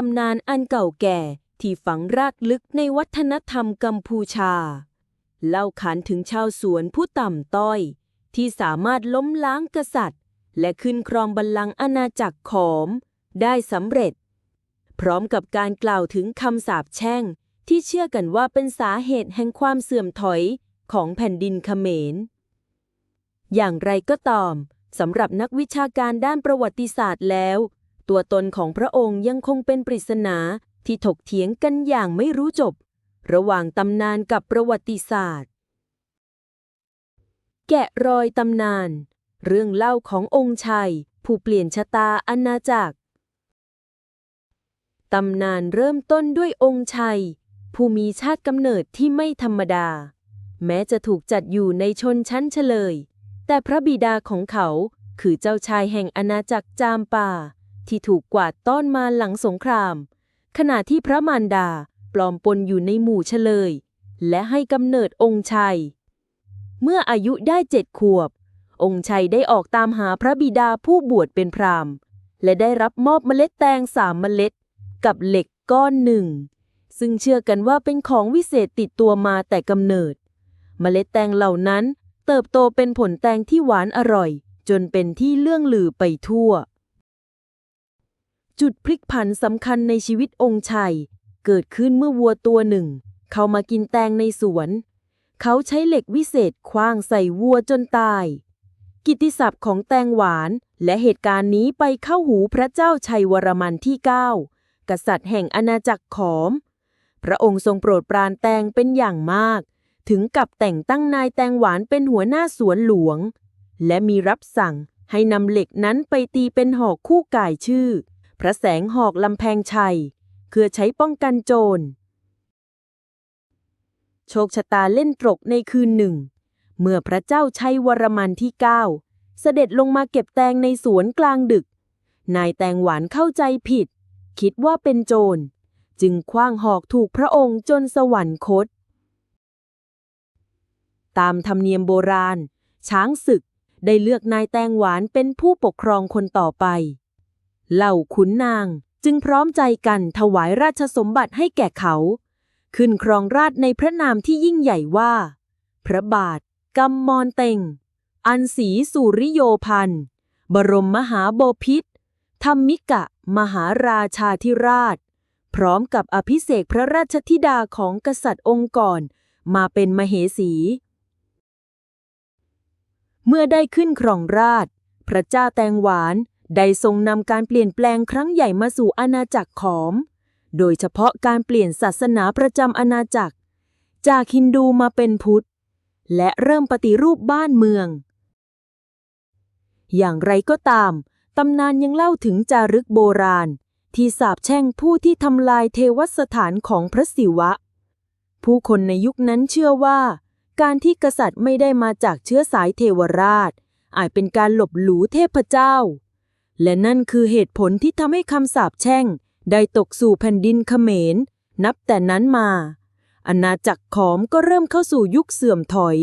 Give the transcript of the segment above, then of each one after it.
ตำนานอันเก่าแก่ที่ฝังรากลึกในวัฒนธรรมกัมพูชา เล่าขานถึงชาวสวนผู้ต่ำต้อย ที่สามารถล้มล้างกษัตริย์ และขึ้นครองบัลลังก์อาณาจักรขอม ได้สำเร็จ พร้อมกับการกล่าวถึงคำสาปแช่ง ที่เชื่อกันว่าเป็นสาเหตุแห่งความเสื่อมถอยของแผ่นดินเขมร อย่างไรก็ตามสำหรับนักวิชาการด้านประวัติศาสตร์แล้ว ตัวตนของพระองค์ยังคงเป็นปริศนาที่ถกเถียงกันอย่างไม่รู้จบ ระหว่างตำนานกับประวัติศาสตร์ แกะรอยตำนาน เรื่องเล่าขององค์ชัย ผู้เปลี่ยนชะตาอาณาจักรตำนานเริ่มต้นด้วยองค์ชัย ผู้มีชาติกำเนิดที่ไม่ธรรมดา แม้จะถูกจัดอยู่ในชนชั้นเฉลย แต่พระบิดาของเขาคือเจ้าชายแห่งอาณาจักรจามป่า ที่ถูกกวาดต้อนมาหลังสงคราม ขณะที่พระมารดาปลอมปนอยู่ในหมู่เฉลย และให้กำเนิดองค์ชัย เมื่ออายุได้เจ็ดขวบ องค์ชัยได้ออกตามหาพระบิดาผู้บวชเป็นพราหมณ์ และได้รับมอบเมล็ดแตงสามเมล็ด กับเหล็กก้อนหนึ่ง ซึ่งเชื่อกันว่าเป็นของวิเศษติดตัวมาแต่กำเนิด เมล็ดแตงเหล่านั้นเติบโตเป็นผลแตงที่หวานอร่อย จนเป็นที่เลื่องลือไปทั่ว จุดพลิกผันสำคัญในชีวิตองค์ชัย เกิดขึ้นเมื่อวัวตัวหนึ่ง เขามากินแตงในสวน เขาใช้เหล็กวิเศษคว้างใส่วัวจนตาย กิตติศัพท์ของแตงหวาน และเหตุการณ์นี้ไปเข้าหูพระเจ้าชัยวรมันที่ 9 กษัตริย์แห่งอาณาจักรขอม พระองค์ทรงโปรดปรานแตงเป็นอย่างมาก ถึงกับแต่งตั้งนายแตงหวานเป็นหัวหน้าสวนหลวง และมีรับสั่งให้นำเหล็กนั้นไปตีเป็นหอกคู่ก่ายชื่อ พระแสงหอกลำแพงชัยเพื่อใช้ป้องกันโจร โชคชะตาเล่นตรกในคืนหนึ่ง เมื่อพระเจ้าชัยวรมันที่9เสด็จลงมาเก็บแตงในสวนกลางดึก นายแตงหวานเข้าใจผิด คิดว่าเป็นโจร จึงคว้างหอกถูกพระองค์จนสวรรคต ตามธรรมเนียมโบราณ ช้างศึกได้เลือกนายแตงหวานเป็นผู้ปกครองคนต่อไป เหล่าขุนนางจึงพร้อมใจกันถวายราชสมบัติให้แก่เขา ขึ้นครองราชในพระนามที่ยิ่งใหญ่ว่า พระบาทกำมอนเต็ง อันสีสุริโยพันธ์บรมมหาโบพิษธรรมิกะ มหาราชาธิราช พร้อมกับอภิเษกพระราชธิดาของกษัตริย์องค์ก่อนมาเป็นมเหสี เมื่อได้ขึ้นครองราช พระเจ้าแตงหวาน ได้ทรงนำการเปลี่ยนแปลงครั้งใหญ่มาสู่อาณาจักรขอม โดยเฉพาะการเปลี่ยนศาสนาประจำอาณาจักร จากฮินดูมาเป็นพุทธ และเริ่มปฏิรูปบ้านเมือง อย่างไรก็ตาม ตำนานยังเล่าถึงจารึกโบราณ ที่สาบแช่งผู้ที่ทำลายเทวสถานของพระศิวะ ผู้คนในยุคนั้นเชื่อว่า การที่กษัตริย์ไม่ได้มาจากเชื้อสายเทวราช อาจเป็นการหลบหลูเทพเจ้า และนั่นคือเหตุผลที่ทำให้คำสาปแช่ง ได้ตกสู่แผ่นดินเขมร นับแต่นั้นมา อาณาจักรขอมก็เริ่มเข้าสู่ยุคเสื่อมถอย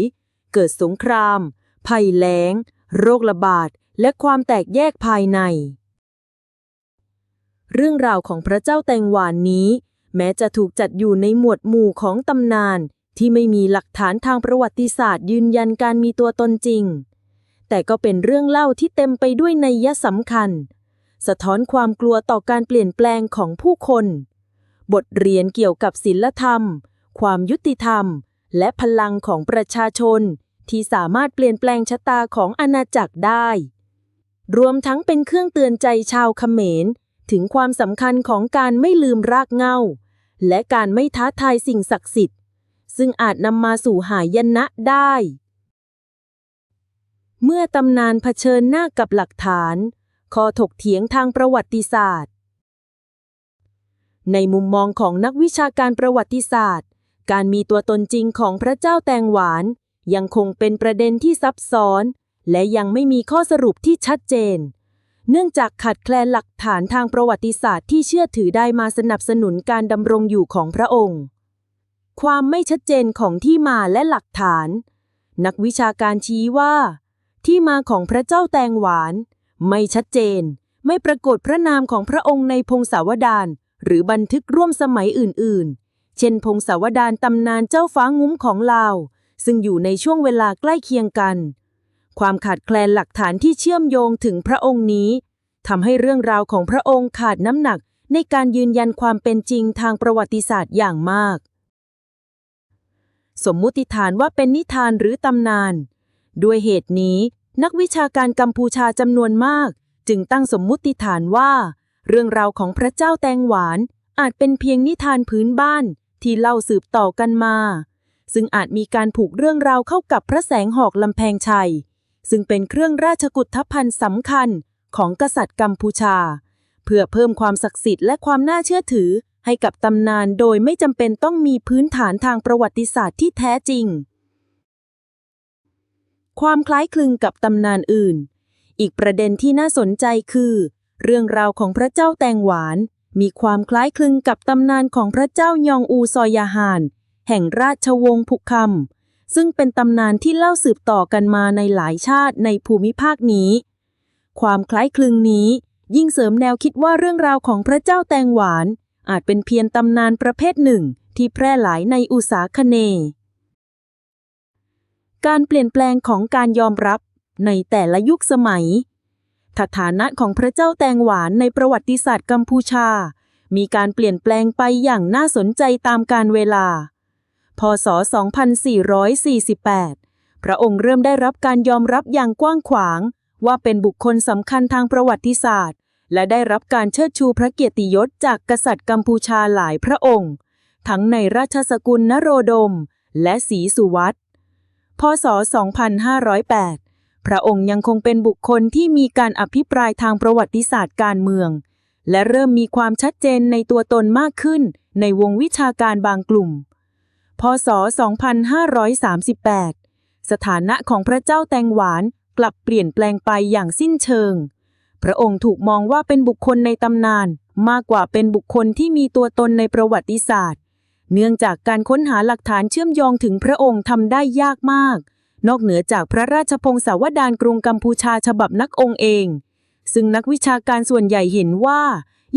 เกิดสงคราม ภัยแล้ง โรคระบาด และความแตกแยกภายใน เรื่องราวของพระเจ้าแตงหวานนี้ แม้จะถูกจัดอยู่ในหมวดหมู่ของตำนาน ที่ไม่มีหลักฐานทางประวัติศาสตร์ยืนยันการมีตัวตนจริง แต่ก็เป็นเรื่องเล่าที่เต็มไปด้วยนัยะสำคัญ สะท้อนความกลัวต่อการเปลี่ยนแปลงของผู้คน บทเรียนเกี่ยวกับศีลธรรม ความยุติธรรม และพลังของประชาชน ที่สามารถเปลี่ยนแปลงชะตาของอาณาจักรได้ รวมทั้งเป็นเครื่องเตือนใจชาวเขมร ถึงความสำคัญของการไม่ลืมรากเหง้า และการไม่ท้าทายสิ่งศักดิ์สิทธิ์ ซึ่งอาจนำมาสู่หายนะได้ เมื่อตำนานเผชิญหน้ากับหลักฐานข้อถกเถียงทางประวัติศาสตร์ ในมุมมองของนักวิชาการประวัติศาสตร์ การมีตัวตนจริงของพระเจ้าแตงหวาน ยังคงเป็นประเด็นที่ซับซ้อน และยังไม่มีข้อสรุปที่ชัดเจน เนื่องจากขาดแคลนหลักฐานทางประวัติศาสตร์ที่เชื่อถือได้มาสนับสนุนการดำรงอยู่ของพระองค์ ความไม่ชัดเจนของที่มาและหลักฐาน นักวิชาการชี้ว่า ที่มาของพระเจ้าแตงหวาน ไม่ชัดเจน ไม่ปรากฏพระนามของพระองค์ในพงศาวดารหรือบันทึกร่วมสมัยอื่น ๆ เช่น พงศาวดารตำนานเจ้าฟ้างุ้มของลาว ซึ่งอยู่ในช่วงเวลาใกล้เคียงกัน ความขาดแคลนหลักฐานที่เชื่อมโยงถึงพระองค์นี้ทำให้เรื่องราวของพระองค์ขาดน้ำหนักในการยืนยันความเป็นจริงทางประวัติศาสตร์อย่างมาก สมมุติฐานว่าเป็นนิทานหรือตำนาน ด้วยเหตุนี้ นักวิชาการกัมพูชาจำนวนมาก จึงตั้งสมมุติฐานว่า เรื่องราวของพระเจ้าแตงหวานอาจเป็นเพียงนิทานพื้นบ้านที่เล่าสืบต่อกันมา ซึ่งอาจมีการผูกเรื่องราวเข้ากับพระแสงหอกลำแพงชัย ซึ่งเป็นเครื่องราชกุฏภัณฑ์สำคัญของกษัตริย์กัมพูชา เพื่อเพิ่มความศักดิ์สิทธิ์และความน่าเชื่อถือให้กับตำนานโดยไม่จำเป็นต้องมีพื้นฐานทางประวัติศาสตร์ที่แท้จริง ความคล้ายคลึงกับตำนานอื่น อีกประเด็นที่น่าสนใจคือ เรื่องราวของพระเจ้าแตงหวาน มีความคล้ายคลึงกับตำนานของพระเจ้ายองอูซอยาฮาน แห่งราชวงศ์พุกคำซึ่งเป็นตำนานที่เล่าสืบต่อกันมาในหลายชาติในภูมิภาคนี้ ความคล้ายคลึงนี้ยิ่งเสริมแนวคิดว่าเรื่องราวของพระเจ้าแตงหวาน อาจเป็นเพียงตำนานประเภทหนึ่งที่แพร่หลายในอุษาคเนย์ การเปลี่ยนแปลงของการยอมรับในแต่ละยุคสมัยสถานะของพระเจ้าแตงหวานในประวัติศาสตร์กัมพูชา มีการเปลี่ยนแปลงไปอย่างน่าสนใจตามการเวลา พศ 2448 พระองค์เริ่มได้รับการยอมรับอย่างกว้างขวาง ว่าเป็นบุคคลสำคัญทางประวัติศาสตร์ และได้รับการเชิดชูพระเกียรติยศจากกษัตริย์กัมพูชาหลายพระองค์ ทั้งในราชสกุลนโรดม และศรีสุวัต พศ 2508 พระองค์ยังคงเป็นบุคคลที่มีการอภิปรายทางประวัติศาสตร์การเมือง และเริ่มมีความชัดเจนในตัวตนมากขึ้นในวงวิชาการบางกลุ่ม พศ 2538 สถานะของพระเจ้าแตงหวานกลับเปลี่ยนแปลงไปอย่างสิ้นเชิง พระองค์ถูกมองว่าเป็นบุคคลในตำนาน มากกว่าเป็นบุคคลที่มีตัวตนในประวัติศาสตร์ เนื่องจากการค้นหาหลักฐานเชื่อมโยงถึงพระองค์ทำได้ยากมาก นอกเหนือจากพระราชพงศาวดารกรุงกัมพูชาฉบับนักองค์เอง ซึ่งนักวิชาการส่วนใหญ่เห็นว่า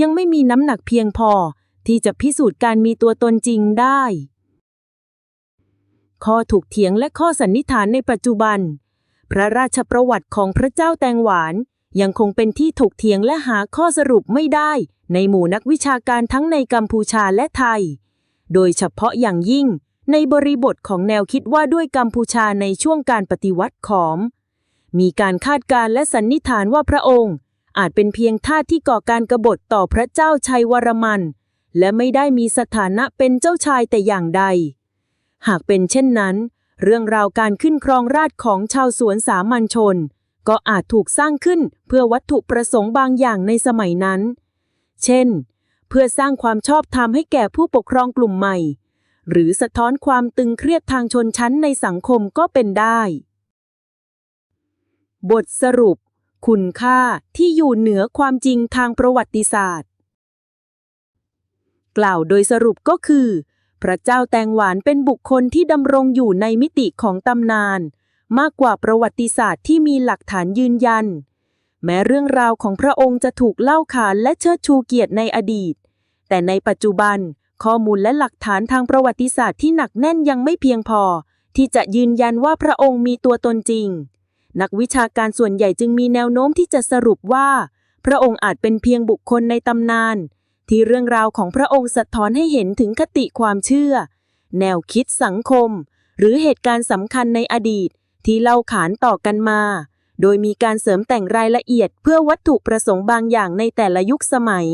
ยังไม่มีน้ำหนักเพียงพอ ที่จะพิสูจน์การมีตัวตนจริงได้ ข้อถกเถียงและข้อสันนิษฐานในปัจจุบัน พระราชประวัติของพระเจ้าแตงหวานยังคงเป็นที่ถกเถียงและหาข้อสรุปไม่ได้ ในหมู่นักวิชาการทั้งในกัมพูชาและไทย โดยเฉพาะอย่างยิ่ง ในบริบทของแนวคิดว่าด้วยกัมพูชาในช่วงการปฏิวัติขอม มีการคาดการณ์และสันนิษฐานว่าพระองค์ อาจเป็นเพียงทาสที่ก่อการกบฏต่อพระเจ้าชัยวรมัน และไม่ได้มีสถานะเป็นเจ้าชายแต่อย่างใด หากเป็นเช่นนั้น เรื่องราวการขึ้นครองราชของชาวสวนสามัญชน ก็อาจถูกสร้างขึ้นเพื่อวัตถุประสงค์บางอย่างในสมัยนั้น เช่น เพื่อสร้างความชอบธรรมให้แก่ผู้ปกครองกลุ่มใหม่ หรือสะท้อนความตึงเครียดทางชนชั้นในสังคมก็เป็นได้ บทสรุป คุณค่าที่อยู่เหนือความจริงทางประวัติศาสตร์ กล่าวโดยสรุปก็คือ พระเจ้าแตงหวานเป็นบุคคลที่ดำรงอยู่ในมิติของตำนาน มากกว่าประวัติศาสตร์ที่มีหลักฐานยืนยันแม้เรื่องราวของพระองค์จะถูกเล่าขานและเชิดชูเกียรติในอดีต แต่ในปัจจุบัน ข้อมูลและหลักฐานทางประวัติศาสตร์ที่หนักแน่นยังไม่เพียงพอ ที่จะยืนยันว่าพระองค์มีตัวตนจริง นักวิชาการส่วนใหญ่จึงมีแนวโน้มที่จะสรุปว่า พระองค์อาจเป็นเพียงบุคคลในตำนาน ที่เรื่องราวของพระองค์สะท้อนให้เห็นถึงคติความเชื่อ แนวคิดสังคม หรือเหตุการณ์สำคัญในอดีต ที่เล่าขานต่อกันมา โดยมีการเสริมแต่งรายละเอียดเพื่อวัตถุประสงค์บางอย่างในแต่ละยุคสมัย